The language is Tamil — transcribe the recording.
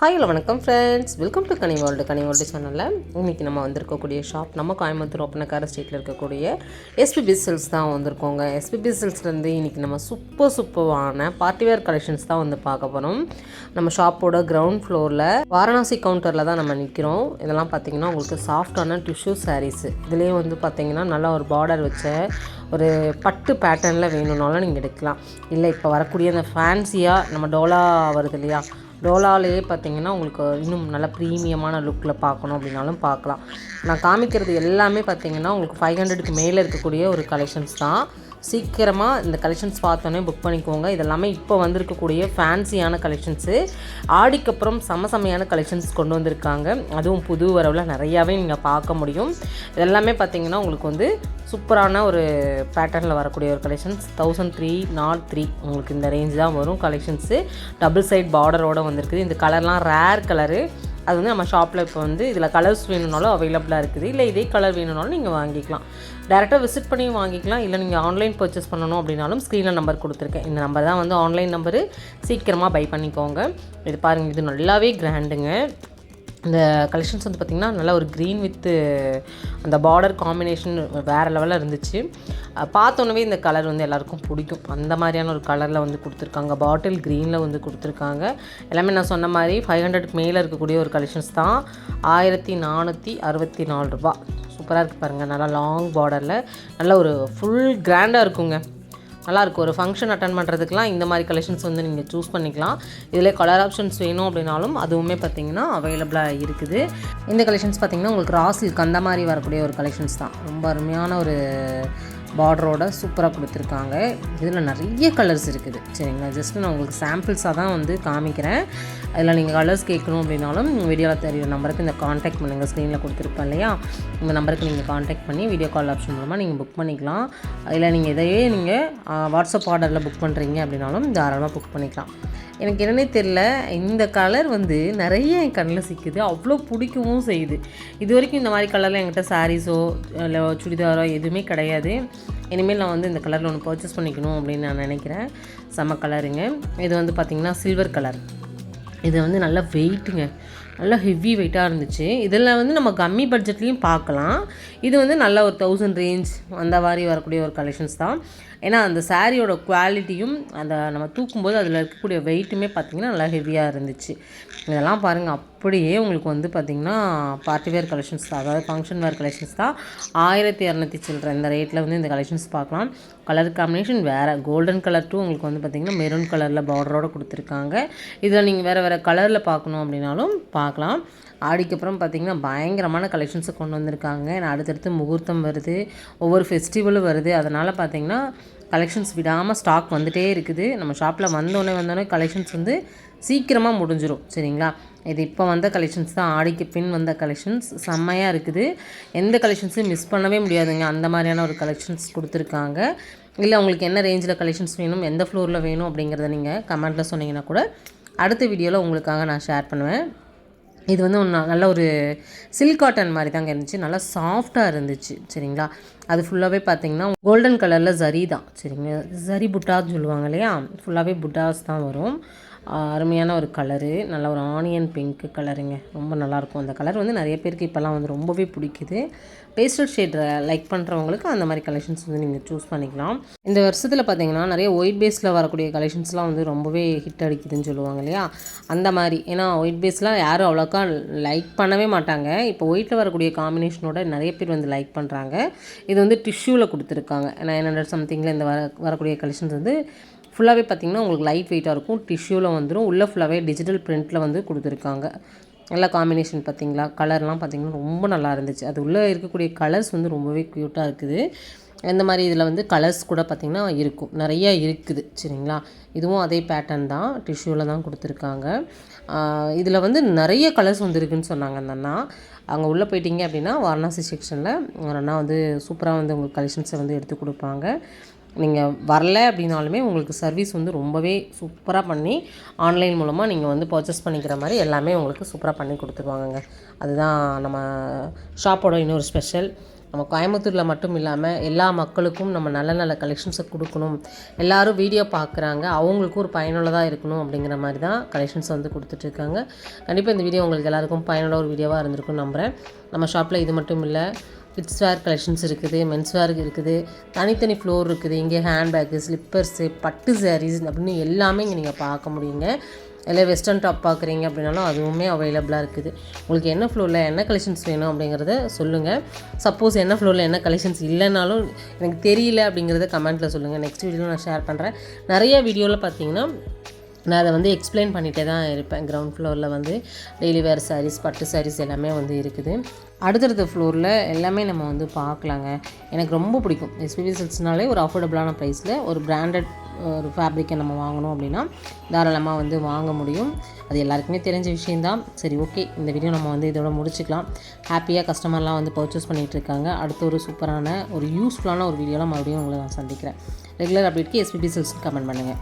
ஹாய் ஹலோ வணக்கம் friends welcome to Kani world Kani world சேனலில் இன்றைக்கி நம்ம வந்திருக்கக்கூடிய ஷாப் நம்ம கோயம்புத்தூர் ஒப்பனக்கார ஸ்ட்ரீட்டில் இருக்கக்கூடிய எஸ்பிபி சில்ஸ் தான் வந்திருக்கோங்க. எஸ்பிபி சில்ஸ்லேருந்து இன்றைக்கி நம்ம சூப்பர் சூப்பரான பார்ட்டிவேர் கலெக்ஷன்ஸ் தான் வந்து பார்க்க போகிறோம் நம்ம ஷாப்போட கிரவுண்ட் ஃப்ளோரில் வாரணாசி கவுண்டரில் தான் நம்ம நிற்கிறோம் இதெல்லாம் பார்த்தீங்கன்னா உங்களுக்கு சாஃப்டான டிஷ்யூ சாரீஸ் இதுலேயே வந்து பார்த்திங்கன்னா நல்லா ஒரு பார்டர் வச்ச ஒரு பட்டு பேட்டர்னில் வேணும்னாலும் நீங்கள் எடுக்கலாம். இல்லை இப்போ வரக்கூடிய அந்த ஃபேன்சியாக நம்ம டோலா வருது இல்லையா? டோலாலேயே பார்த்தீங்கன்னா உங்களுக்கு இன்னும் நல்ல ப்ரீமியமான லுக்கில் பார்க்கணும் அப்படின்னாலும் பார்க்கலாம். நான் காமிக்கிறது எல்லாமே பார்த்தீங்கன்னா உங்களுக்கு ஃபைவ் ஹண்ட்ரடுக்கு மேலே இருக்கக்கூடிய ஒரு கலெக்ஷன்ஸ் தான். சீக்கிரமாக இந்த கலெக்ஷன்ஸ் பார்த்தோன்னே புக் பண்ணிக்கோங்க. இதெல்லாமே இப்போ வந்திருக்கக்கூடிய ஃபேன்சியான கலெக்ஷன்ஸு ஆடிக்கப்புறம் சமசமையான கலெக்ஷன்ஸ் கொண்டு வந்திருக்காங்க. அதுவும் புது வரவில் நிறையாவே நீங்கள் பார்க்க முடியும். இதெல்லாமே பார்த்தீங்கன்னா உங்களுக்கு வந்து சூப்பரான ஒரு பேட்டர்னில் வரக்கூடிய ஒரு collections thousand three nought three உங்களுக்கு இந்த ரேஞ்ச் தான் வரும். கலெக்ஷன்ஸு டபுள் சைட் பார்டரோடு வந்திருக்குது. இந்த கலர்லாம் ரேர் கலரு அது வந்து நம்ம ஷாப்பில் இப்போ வந்து இதில் கலர்ஸ் வேணும்னாலும் அவைலபிளாக இருக்குது. இல்லை இதே கலர் வேணும்னாலும் நீங்கள் வாங்கிக்கலாம். டேரெக்டாக விசிட் பண்ணி வாங்கிக்கலாம். இல்லை நீங்கள் ஆன்லைன் பர்ச்சேஸ் பண்ணணும் அப்படின்னாலும் ஸ்க்ரீனில் நம்பர் கொடுத்துருக்கேன். இந்த நம்பர் தான் வந்து ஆன்லைன் நம்பரு சீக்கிரமாக பை பண்ணிக்கோங்க. இது பாருங்கள் இது நல்லாவே கிராண்டுங்க இந்த கலெக்ஷன்ஸ் வந்து பார்த்திங்கன்னா நல்லா ஒரு க்ரீன் வித்து அந்த பார்டர் காம்பினேஷன் வேறு லெவலில் இருந்துச்சு. பார்த்தோன்னே இந்த கலர் வந்து எல்லாருக்கும் பிடிக்கும். அந்த மாதிரியான ஒரு கலரில் வந்து கொடுத்துருக்காங்க. பாட்டில் க்ரீனில் வந்து கொடுத்துருக்காங்க. எல்லாமே நான் சொன்ன மாதிரி ஃபைவ் ஹண்ட்ரட்க்கு மேலே இருக்கக்கூடிய ஒரு கலெக்ஷன்ஸ் தான். ஆயிரத்தி நானூற்றி அறுபத்தி நாலு ரூபா. சூப்பராக இருக்குது பாருங்கள் நல்லா லாங் பார்டரில் நல்ல ஒரு ஃபுல் கிராண்டாக இருக்குங்க. நல்லாயிருக்கும். ஒரு ஃபங்க்ஷன் அட்டன் பண்ணுறதுக்குலாம் இந்த மாதிரி கலெக்ஷன்ஸ் வந்து நீங்கள் சூஸ் பண்ணிக்கலாம். இதில் கலர் ஆப்ஷன்ஸ் வேணும் அப்படின்னாலும் அதுவுமே பார்த்தீங்கன்னா அவைலபிளாக இருக்குது. இந்த கலெக்ஷன்ஸ் பார்த்தீங்கன்னா உங்களுக்கு ரா சில்க் அந்த மாதிரி வரக்கூடிய ஒரு கலெக்ஷன்ஸ் தான். ரொம்ப அருமையான ஒரு பார்டரோட சூப்பராக கொடுத்துருக்காங்க. இதில் நிறைய கலர்ஸ் இருக்குது. சரிங்களா? ஜஸ்ட் நான் உங்களுக்கு சாம்பிள்ஸாக தான் வந்து காமிக்கிறேன். அதில் நீங்கள் கலர்ஸ் கேட்கணும் அப்படின்னாலும் வீடியோவில் தெரியுற நம்பருக்கு இந்த காண்டாக்ட் பண்ணுங்கள் ஸ்க்ரீனில் கொடுத்துருப்பேன் இல்லையா? இந்த நம்பருக்கு நீங்கள் காண்டாக்ட் பண்ணி வீடியோ கால் ஆப்ஷன் மூலமாக நீங்கள் புக் பண்ணிக்கலாம். இல்லை நீங்கள் இதையே நீங்கள் வாட்ஸ்அப் ஆர்டரில் புக் பண்ணுறீங்க அப்படின்னாலும் தாராளமாக புக் பண்ணிக்கலாம். எனக்கு என்னன்னே தெரில இந்த கலர் வந்து நிறைய என் கண்ணில் சிக்குது. அவ்வளோ பிடிக்கவும் செய்யுது. இது வரைக்கும் இந்த மாதிரி கலரில் என்கிட்ட சாரீஸோ இல்லை சுடிதாரோ எதுவுமே கிடையாது. இனிமேல் நான் வந்து இந்த கலரில் ஒன்று பர்ச்சேஸ் பண்ணிக்கணும் அப்படின்னு நான் நினைக்கிறேன். செம்ம கலருங்க இது வந்து பார்த்திங்கன்னா சில்வர் கலர் இது வந்து நல்லா வெயிட்டுங்க. நல்லா ஹெவி வெயிட்டாக இருந்துச்சு. இதில் வந்து நம்ம கம்மி பட்ஜெட்லேயும் பார்க்கலாம். இது வந்து நல்ல ஒரு தௌசண்ட் ரேஞ்ச் அந்த மாதிரி வரக்கூடிய ஒரு கலெக்ஷன்ஸ் தான். ஏன்னா அந்த சாரியோட குவாலிட்டியும் அந்த நம்ம தூக்கும்போது அதில் இருக்கக்கூடிய வெயிட்டுமே பார்த்திங்கன்னா நல்லா ஹெவியாக இருந்துச்சு. இதெல்லாம் பாருங்கள் அப்படியே உங்களுக்கு வந்து பார்த்திங்கன்னா பார்ட்டி வேர் கலெக்ஷன்ஸ் தான் அதாவது ஃபங்க்ஷன் வேர் கலெக்ஷன்ஸ் தான். ஆயிரத்தி இரநூத்தி சில்லற இந்த ரேட்டில் வந்து இந்த கலெக்ஷன்ஸ் பார்க்கலாம். கலர் காம்பினேஷன் வேறு கோல்டன் கலர் டூ உங்களுக்கு வந்து பார்த்திங்கன்னா மெரூன் கலரில் பார்டரோடு கொடுத்துருக்காங்க. இதில் நீங்கள் வேறு வேறு கலரில் பார்க்கணும் அப்படின்னாலும் பார்க்கலாம். ஆடிக்கு அப்புறம் பார்த்திங்கன்னா பயங்கரமான கலெக்ஷன்ஸை கொண்டு வந்திருக்காங்க. ஏன்னா அடுத்தடுத்து முகூர்த்தம் வருது. ஒவ்வொரு ஃபெஸ்டிவலும் வருது. அதனால் பார்த்திங்கன்னா கலெக்ஷன்ஸ் விடாமல் ஸ்டாக் வந்துகிட்டே இருக்குது. நம்ம ஷாப்பில் வந்தோடனே வந்தோடனே கலெக்ஷன்ஸ் வந்து சீக்கிரமாக முடிஞ்சிடும் சரிங்களா? இது இப்போ வந்த கலெக்ஷன்ஸ் தான். ஆடிக்கு பின் வந்த கலெக்ஷன்ஸ் செம்மையாக இருக்குது. எந்த கலெக்ஷன்ஸையும் மிஸ் பண்ணவே முடியாதுங்க. அந்த மாதிரியான ஒரு கலெக்ஷன்ஸ் கொடுத்துருக்காங்க. இல்லை உங்களுக்கு என்ன ரேஞ்சில் கலெக்ஷன்ஸ் வேணும்? எந்த ஃப்ளோரில் வேணும்? அப்படிங்கிறத நீங்கள் கமெண்ட்டில் சொன்னீங்கன்னா கூட அடுத்த வீடியோவில் உங்களுக்காக நான் ஷேர் பண்ணுவேன். இது வந்து ஒன்று நல்ல ஒரு சில்க் காட்டன் மாதிரி தாங்க இருந்துச்சு. நல்லா சாஃப்டாக இருந்துச்சு. சரிங்களா? அது ஃபுல்லாகவே பார்த்தீங்கன்னா கோல்டன் கலரில் ஜரி தான். சரிங்களா? ஜரி புட்டாஸ் சொல்லுவாங்க இல்லையா? ஃபுல்லாகவே புட்டாஸ் தான் வரும். அருமையான ஒரு கலரு. நல்ல ஒரு ஆனியன் பிங்க் கலருங்க. ரொம்ப நல்லாயிருக்கும் அந்த கலர் வந்து நிறைய பேருக்கு இப்போல்லாம் வந்து ரொம்பவே பிடிக்குது. பேஸ்டல் ஷேட் லைக் பண்ணுறவங்களுக்கு அந்த மாதிரி கலெக்ஷன்ஸ் வந்து நீங்கள் சூஸ் பண்ணிக்கலாம். இந்த வருஷத்தில் பார்த்தீங்கன்னா நிறைய ஒயிட் பேஸில் வரக்கூடிய கலெக்ஷன்ஸ்லாம் வந்து ரொம்பவே ஹிட் அடிக்குதுன்னு சொல்லுவாங்க இல்லையா? அந்த மாதிரி. ஏன்னா ஒயிட் பேஸ்லாம் யாரும் அவ்வளோக்கா லைக் பண்ணவே மாட்டாங்க. இப்போ ஒயிட்டில் வரக்கூடிய காம்பினேஷனோட நிறைய பேர் வந்து லைக் பண்ணுறாங்க இது வந்து டிஷ்யூவில் கொடுத்துருக்காங்க. நைன் ஹண்ட்ரட் சம்திங்கில் இந்த வர வரக்கூடிய கலெக்ஷன்ஸ் வந்து ஃபுல்லாகவே பார்த்தீங்கன்னா உங்களுக்கு லைட் வெயிட்டாக இருக்கும். டிஷ்யூவில் வந்துடும் உள்ளே ஃபுல்லாகவே டிஜிட்டல் பிரிண்ட்டில் வந்து கொடுத்துருக்காங்க. நல்லா காம்பினேஷன் பார்த்தீங்களா? கலர்லாம் பார்த்திங்கன்னா ரொம்ப நல்லா இருந்துச்சு. அது உள்ளே இருக்கக்கூடிய கலர்ஸ் வந்து ரொம்பவே க்யூட்டாக இருக்குது. இந்த மாதிரி இதில் வந்து கலர்ஸ் கூட பார்த்திங்கன்னா இருக்கும். நிறைய இருக்குது. சரிங்களா? இதுவும் அதே பேட்டர்ன் தான். டிஷ்யூவில் தான் கொடுத்துருக்காங்க. இதில் வந்து நிறைய கலர்ஸ் வந்துருக்குன்னு சொன்னாங்க அந்த அண்ணா. அங்கே உள்ளே போயிட்டீங்க அப்படின்னா வாரணாசி செக்ஷனில் ஒரு அண்ணா வந்து சூப்பராக வந்து உங்களுக்கு கலெக்ஷன்ஸை வந்து எடுத்து கொடுப்பாங்க. நீங்கள் வரல அப்படின்னாலுமே உங்களுக்கு சர்வீஸ் வந்து ரொம்பவே சூப்பராக பண்ணி ஆன்லைன் மூலமாக நீங்கள் வந்து பர்ச்சேஸ் பண்ணிக்கிற மாதிரி எல்லாமே உங்களுக்கு சூப்பராக பண்ணி கொடுத்துருவாங்கங்க. அதுதான் நம்ம ஷாப்போட இன்னொரு ஸ்பெஷல் நம்ம கோயம்புத்தூரில் மட்டும் இல்லாமல் எல்லா மக்களுக்கும் நம்ம நல்ல நல்ல கலெக்ஷன்ஸை கொடுக்கணும். எல்லாரும் வீடியோ பார்க்குறாங்க அவங்களுக்கும் ஒரு பயனுள்ளதாக இருக்கணும் அப்படிங்கிற மாதிரி தான் கலெக்ஷன்ஸ் வந்து கொடுத்துட்ருக்காங்க கண்டிப்பாக இந்த வீடியோ உங்களுக்கு எல்லாருக்கும் பயனுள்ள ஒரு வீடியோவாக இருந்திருக்கும்னு நம்புகிறேன் நம்ம ஷாப்பில் இது மட்டும் இல்லை கிட்ஸ் வேர் கலெக்ஷன்ஸ் இருக்குது மென்ஸ் வேர் இருக்குது தனித்தனி ஃப்ளோர் இருக்குது இங்கே ஹேண்ட்பேக்கு ஸ்லிப்பர்ஸு பட்டு சாரீஸ் அப்படின்னு எல்லாமே இங்கே நீங்கள் பார்க்க முடியுங்க. இல்லை வெஸ்டர்ன் டாப் பார்க்குறீங்க அப்படின்னாலும் அதுவுமே அவைலபிளாக இருக்குது. உங்களுக்கு என்ன ஃப்ளோரில் என்ன கலெக்ஷன்ஸ் வேணும் அப்படிங்கிறத சொல்லுங்கள் சப்போஸ் என்ன ஃப்ளோரில் என்ன கலெக்ஷன்ஸ் இல்லைனாலும் எனக்கு தெரியல அப்படிங்கிறத கமெண்ட்டில் சொல்லுங்கள் நெக்ஸ்ட் வீடியோவில் நான் ஷேர் பண்ணுறேன் நிறைய வீடியோவில் பார்த்தீங்கன்னா நான் அதை வந்து எக்ஸ்பிளைன் பண்ணிகிட்டே தான் இருப்பேன். கிரவுண்ட் ஃப்ளோரில் வந்து டெய்லி வேர் சாரீஸ் பட்டு சாரீஸ் எல்லாமே வந்து இருக்குது. அடுத்தடுத்த ஃப்ளோரில் எல்லாமே நம்ம வந்து பார்க்கலாங்க. எனக்கு ரொம்ப பிடிக்கும். எஸ்பிபி சில்க்ஸ்னாலே ஒரு அஃபோர்டபுளான ப்ரைஸில் ஒரு பிராண்டட் ஒரு ஃபேப்ரிக்கை நம்ம வாங்கணும் அப்படின்னா தாராளமாக வந்து வாங்க முடியும். அது எல்லாருக்குமே தெரிஞ்ச விஷயந்தான் சரி ஓகே இந்த வீடியோ நம்ம வந்து இதோட முடிச்சுக்கலாம். ஹாப்பியாக கஸ்டமர்லாம் வந்து பர்ச்சேஸ் பண்ணிகிட்டு இருக்காங்க. அடுத்த ஒரு சூப்பரான ஒரு யூஸ்ஃபுல்லான ஒரு வீடியோலாம் மறுபடியும் உங்களை நான் சந்திக்கிறேன். ரெகுலர் அப்டேட்க்கு எஸ்பிபி சில்க்ஸ் கமெண்ட் பண்ணுங்கள்